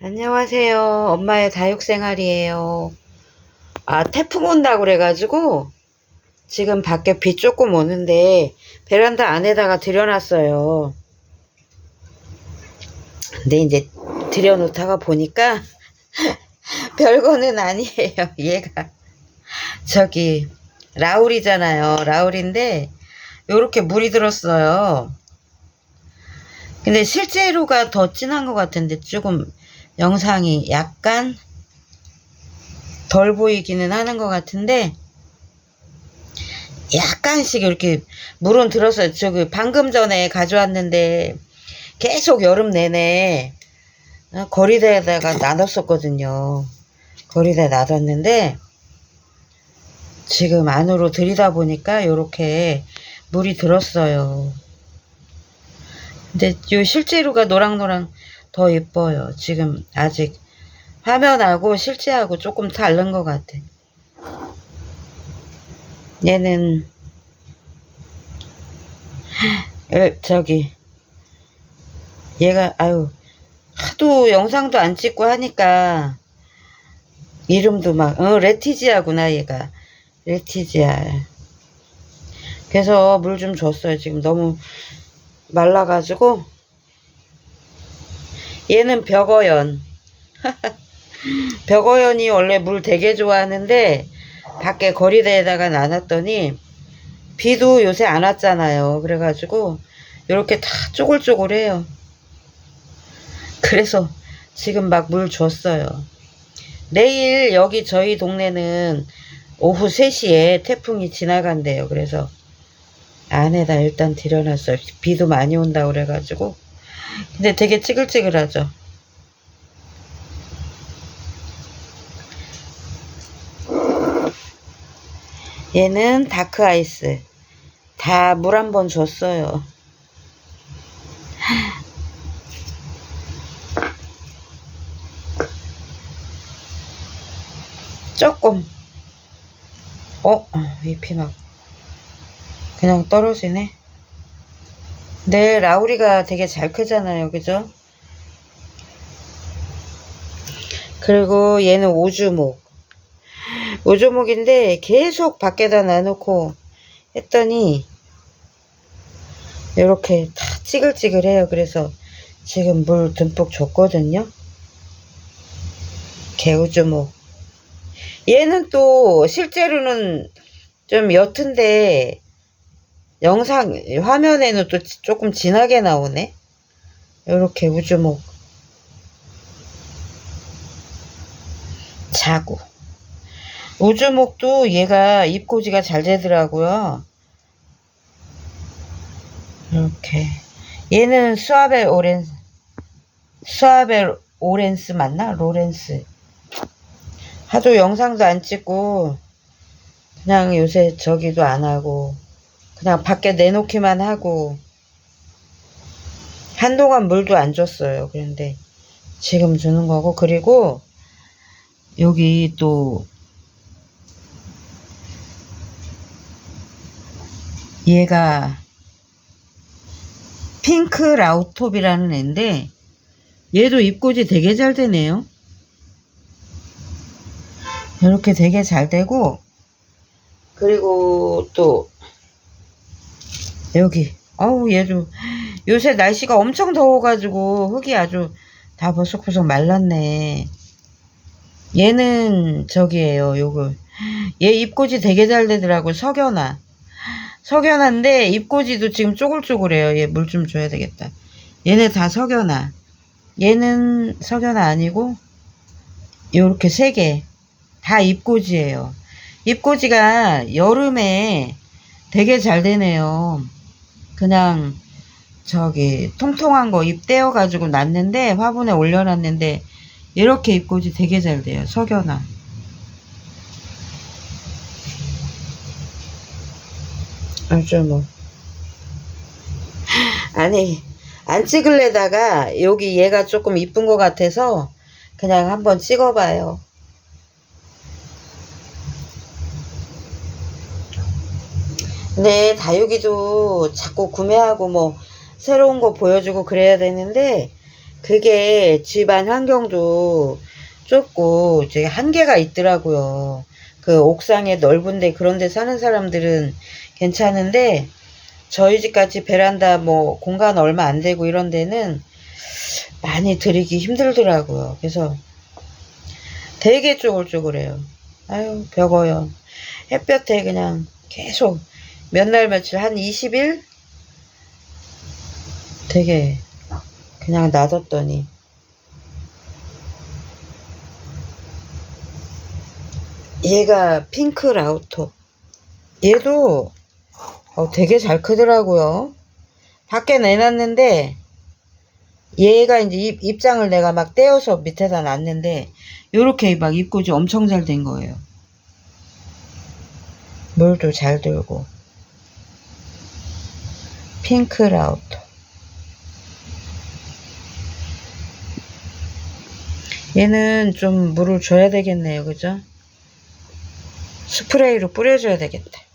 안녕하세요. 엄마의 다육생활이에요. 아, 태풍 온다고 그래가지고, 지금 밖에 비 조금 오는데, 베란다 안에다가 들여놨어요. 근데 이제 들여놓다가 보니까, 별거는 아니에요, 얘가. 저기, 라울이잖아요. 라울인데, 요렇게 물이 들었어요. 근데 실제로가 더 진한 것 같은데 조금 영상이 약간 덜 보이기는 하는 것 같은데 약간씩 이렇게 물은 들었어요. 저기 방금 전에 가져왔는데 계속 여름 내내 어, 거리대에다가 놔뒀었거든요. 거리대에 놔뒀는데 지금 안으로 들이다 보니까 이렇게 물이 들었어요. 근데 요 실제로가 노랑노랑 더 예뻐요. 지금 아직 화면하고 실제하고 조금 다른 것 같아. 얘는 에, 저기 얘가 아유 하도 영상도 안 찍고 하니까 이름도 막 어, 레티지아구나 얘가 레티지아 그래서 물 좀 줬어요 지금 너무 말라가지고 얘는 벽어연. 벽어연이 원래 물 되게 좋아하는데 밖에 거리대에다가 놔놨더니 비도 요새 안 왔잖아요. 그래가지고 이렇게 다 쪼글쪼글해요. 그래서 지금 막 물 줬어요. 내일 여기 저희 동네는 오후 3시에 태풍이 지나간대요. 그래서 안에다 일단 들여놨어요. 비도 많이 온다 그래가지고. 근데 되게 찌글찌글하죠. 얘는 다크 아이스. 다 물 한 번 줬어요. 조금. 어, 잎이 막 그냥 떨어지네. 네, 라우리가 되게 잘 크잖아요. 그죠? 그리고 얘는 오주목. 오주목인데 계속 밖에다 놔놓고 했더니 이렇게 다 찌글찌글해요. 그래서 지금 물 듬뿍 줬거든요. 개우주목. 얘는 또 실제로는 좀 옅은데 영상 화면에는 또 조금 진하게 나오네. 이렇게 우주목 자구 우주목도 얘가 입고지가 잘 되더라고요. 이렇게 얘는 수아벨 오렌스 수아벨 오렌스 맞나? 로렌스 하도 영상도 안 찍고 그냥 요새 저기도 안 하고 그냥 밖에 내놓기만 하고 한동안 물도 안 줬어요. 그런데 지금 주는 거고 그리고 여기 또 얘가 핑크 라우톱이라는 애인데 얘도 입고지 되게 잘 되네요. 이렇게 되게 잘 되고 그리고 또 여기. 어우 얘도 요새 날씨가 엄청 더워가지고 흙이 아주 다 버석버석 말랐네. 얘는 저기에요 요거 얘 입꼬지 되게 잘 되더라고 석연아. 석연한데 입꼬지도 지금 쪼글쪼글해요. 얘 물 좀 줘야 되겠다. 얘네 다 석연아. 얘는 석연아 아니고 요렇게 세 개. 다 입꼬지예요. 입꼬지가 여름에 되게 잘 되네요 그냥 저기 통통한 거 잎 떼어 가지고 놨는데 화분에 올려놨는데 이렇게 잎꽂이 되게 잘 돼요. 석연아. 아주 뭐 아니 안 찍을래다가 여기 얘가 조금 이쁜 것 같아서 그냥 한번 찍어봐요. 네, 다육이도 자꾸 구매하고 뭐 새로운 거 보여주고 그래야 되는데 그게 집안 환경도 좁고 이제 한계가 있더라고요. 그 옥상에 넓은데 그런 데 사는 사람들은 괜찮은데 저희 집같이 베란다 뭐 공간 얼마 안 되고 이런 데는 많이 들이기 힘들더라고요. 그래서 되게 쪼글쪼글해요. 아유, 벽어요. 햇볕에 그냥 계속 몇 날 며칠? 한 20일? 되게 그냥 놔뒀더니. 얘가 핑크 라우터. 얘도 어, 되게 잘 크더라고요. 밖에 내놨는데 얘가 이제 입, 입장을 내가 막 떼어서 밑에다 놨는데 요렇게 막 입고지 엄청 잘 된 거예요. 물도 잘 들고 핑크 라우터 얘는 좀 물을 줘야 되겠네요. 그죠? 스프레이로 뿌려줘야 되겠다